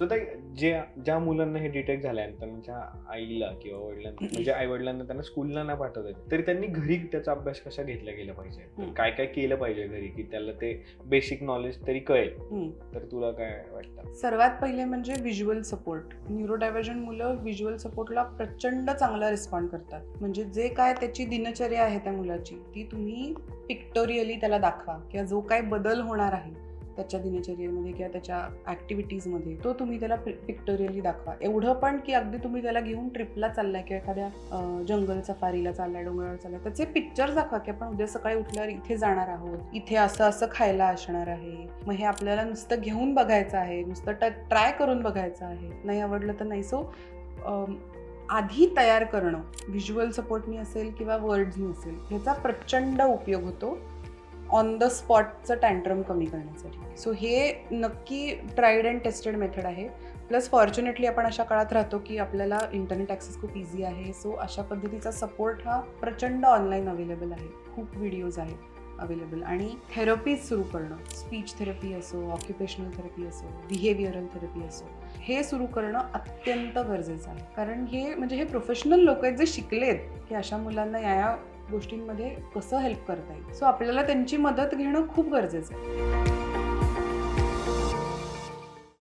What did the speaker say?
So त्या जे ज्या मुलांना हे डिटेक्ट झालंय आणि त्यांच्या आईला किंवा वडिलांना म्हणजे आई वडिलांना त्यांना स्कूलला नाही पाठवत तरी त्यांनी घरी त्याचा अभ्यास कसा घेतला गेला पाहिजे. काय काय केलं पाहिजे घरी की त्याला ते बेसिक नॉलेज तरी कळेल. तर तुला काय वाटतं? सर्वात पहिले म्हणजे व्हिज्युअल सपोर्ट न्यूरोडायव्हर्जन मुलं व्हिज्युअल सपोर्टला प्रचंड चांगला रिस्पॉन्ड करतात. म्हणजे जे काय त्याची दिनचर्या आहे त्या मुलाची ती तुम्ही पिक्टोरियली त्याला दाखवा किंवा जो काय बदल होणार आहे त्याच्या दिनचर्येमध्ये किंवा त्याच्या ॲक्टिव्हिटीजमध्ये तो तुम्ही त्याला पिक्टोरियली दाखवा. एवढं पण की अगदी तुम्ही त्याला घेऊन ट्रिपला चाललाय किंवा एखाद्या जंगल सफारीला चाललाय डोंगरावर चाललाय त्याचे पिक्चर दाखवा की आपण उद्या सकाळी उठल्यावर इथे जाणार आहोत इथे असं असं खायला असणार आहे. मग हे आपल्याला नुसतं घेऊन बघायचं आहे नुसतं ट्राय करून बघायचं आहे. नाही आवडलं तर नाही. सो आधी तयार करणं व्हिज्युअल सपोर्टनी असेल किंवा वर्ड्सनी असेल ह्याचा प्रचंड उपयोग होतो. ऑन द स्पॉटचं टँट्रम कमी करण्यासाठी. सो हे नक्की ट्राईड अँड टेस्टेड मेथड आहे. प्लस फॉर्च्युनेटली आपण अशा काळात राहतो की आपल्याला इंटरनेट ॲक्सेस खूप इझी आहे. सो अशा पद्धतीचा सपोर्ट हा प्रचंड ऑनलाईन अवेलेबल आहे. खूप व्हिडिओज आहेत अवेलेबल आणि थेरपीज सुरू करणं स्पीच थेरपी असो ऑक्युपेशनल थेरपी असो बिहेवियरल थेरपी असो हे सुरू करणं अत्यंत गरजेचं आहे. कारण हे म्हणजे हे प्रोफेशनल लोक आहेत जे शिकलेत की अशा मुलांना या या गोष्टींमध्ये कसं हेल्प करता येईल? सो आपल्याला त्यांची मदत घेणं खूप गरजेचं आहे.